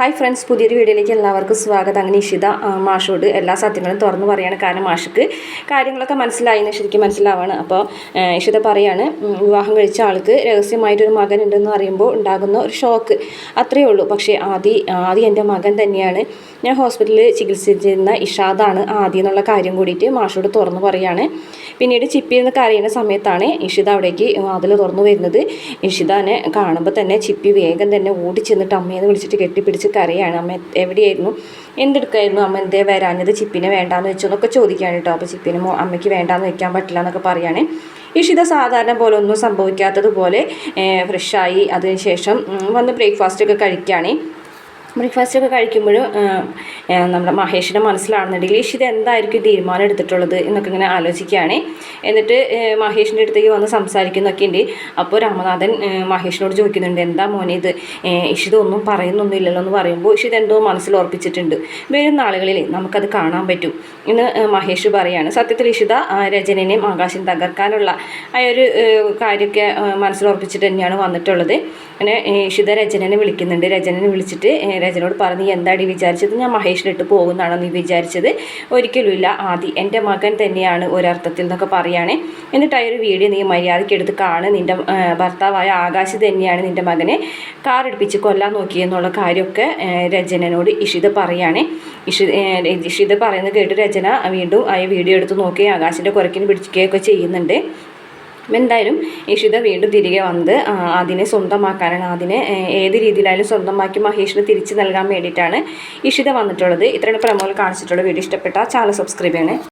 Hi friends പുതിയൊരു വീഡിയോയിലേക്ക് എല്ലാവർക്കും സ്വാഗതം. അങ്ങനെ ഇഷിത മാഷോട് എല്ലാ സത്യങ്ങളും തുറന്നു പറയാണ്. കാരണം മാഷക്ക് കാര്യങ്ങളൊക്കെ മനസ്സിലായി എന്ന് ശരിക്കും മനസ്സിലാവാണ്. അപ്പോൾ ഇഷിത പറയാണ് വിവാഹം കഴിച്ച ആൾക്ക് രഹസ്യമായിട്ടൊരു മകൻ ഉണ്ടെന്ന് അറിയുമ്പോൾ ഉണ്ടാകുന്ന ഒരു ഷോക്ക്. അത്രയേ ഉള്ളൂ. പക്ഷേ ആദി ആദ്യം എന്റെ മകൻ തന്നെയാണ്. ഞാൻ ഹോസ്പിറ്റലിൽ ചികിത്സിച്ചിരുന്ന ഇഷാദാണ് ആദ്യം എന്നുള്ള കാര്യം കൂടിയിട്ട് മാഷോട് തുറന്നു പറയാണ്. പിന്നീട് ചിപ്പി എന്ന് കരയുന്ന സമയത്താണ് ഇഷിത അവിടേക്ക് അതിൽ തുറന്നു വരുന്നത്. ഇഷിതാനെ കാണുമ്പോൾ തന്നെ ചിപ്പി വേഗം തന്നെ ഓടിച്ചെന്നിട്ട് അമ്മയെന്ന് വിളിച്ചിട്ട് കെട്ടിപ്പിടിച്ച് കരയാണ് അമ്മ എവിടെയായിരുന്നു? എന്തെടുക്കായിരുന്നു അമ്മ? എന്തേ വരാഞ്ഞത്? ചിപ്പിനെ വേണ്ടാന്ന് വെച്ചു എന്നൊക്കെ ചോദിക്കുകയാണ് കേട്ടോ. അപ്പോൾ ചിപ്പിന് അമ്മയ്ക്ക് വേണ്ടാന്ന് വെക്കാൻ പറ്റില്ല എന്നൊക്കെ പറയുകയാണ് ഇഷിത സാധാരണ പോലെ ഒന്നും സംഭവിക്കാത്തതുപോലെ ഫ്രഷായി അതിനുശേഷം ശേഷം വന്ന് ബ്രേക്ക്ഫാസ്റ്റ് ഒക്കെ കഴിക്കുകയാണ്. ബ്രേക്ക്ഫാസ്റ്റ് ഒക്കെ കഴിക്കുമ്പോഴും നമ്മുടെ മഹേഷിന്റെ മനസ്സിലാണെന്നുണ്ടെങ്കിൽ ഇത് എന്തായിരിക്കും തീരുമാനം എടുത്തിട്ടുള്ളത് എന്നൊക്കെ ഇങ്ങനെ ആലോചിക്കുകയാണ്. എന്നിട്ട് മഹേഷിന്റെ അടുത്തേക്ക് വന്ന് സംസാരിക്കുന്നൊക്കെ ഉണ്ട്. അപ്പോൾ രാമനാഥൻ മഹേഷിനോട് ചോദിക്കുന്നുണ്ട് എന്താ മോനെ ഇത്? ഇഷിതൊന്നും പറയുന്നൊന്നുമില്ലല്ലോ എന്ന് പറയുമ്പോൾ ഇഷിത് എന്തോ മനസ്സിൽ ഉറപ്പിച്ചിട്ടുണ്ട്. വരും നാളുകളിൽ നമുക്കത് കാണാൻ പറ്റും എന്ന് മഹേഷ് പറയാണ്. സത്യത്തിൽ ഇഷിത രചനനെയും ആകാശം തകർക്കാനുള്ള ആ ഒരു കാര്യമൊക്കെ മനസ്സിൽ ഉറപ്പിച്ചിട്ട് തന്നെയാണ് വന്നിട്ടുള്ളത്. അങ്ങനെ ഇഷിത രചനനെ വിളിക്കുന്നുണ്ട്. രചനനെ വിളിച്ചിട്ട് ഏഹ്, പറഞ്ഞു നീ എന്താടി വിചാരിച്ചത്? ഞാൻ മഹേഷിനിട്ട് പോകുന്നതാണോ നീ വിചാരിച്ചത്? ഒരിക്കലുമില്ല ആദി എന്റെ മകൻ തന്നെയാണ് ഒരർത്ഥത്തിൽ എന്നൊക്കെ പറയുകയാണ്. എന്നിട്ട് ആ ഒരു വീഡിയോ നീ മര്യാദയ്ക്ക് എടുത്ത് കാണ്. നിന്റെ ഭർത്താവായ ആകാശ് തന്നെയാണ് നിന്റെ മകനെ കാർ എടുപ്പിച്ച് കൊല്ലാൻ നോക്കിയെന്നുള്ള കാര്യമൊക്കെ രചനനോട് ഇഷിത പറയാണ് ഇഷി ഇഷിത പറയുന്നത് കേട്ട് രചന വീണ്ടും ആ വീഡിയോ എടുത്ത് നോക്കി ആകാശിന്റെ കുരക്കിന് പിടിക്കുകയൊക്കെ ചെയ്യുന്നുണ്ട്. എന്തായാലും ഇഷിത വീണ്ടും തിരികെ വന്ന് അതിനെ സ്വന്തമാക്കാനാണ്. അതിനെ ഏത് രീതിയിലായാലും സ്വന്തമാക്കി മഹേഷിന് തിരിച്ചു നൽകാൻ വേണ്ടിയിട്ടാണ് ഇഷിത വന്നിട്ടുള്ളത്. ഇത്രയാണ് പ്രമോൽ കാണിച്ചിട്ടുള്ള വീഡിയോ. ഇഷ്ടപ്പെട്ടാൽ ചാനൽ സബ്സ്ക്രൈബ് ചെയ്യണേ.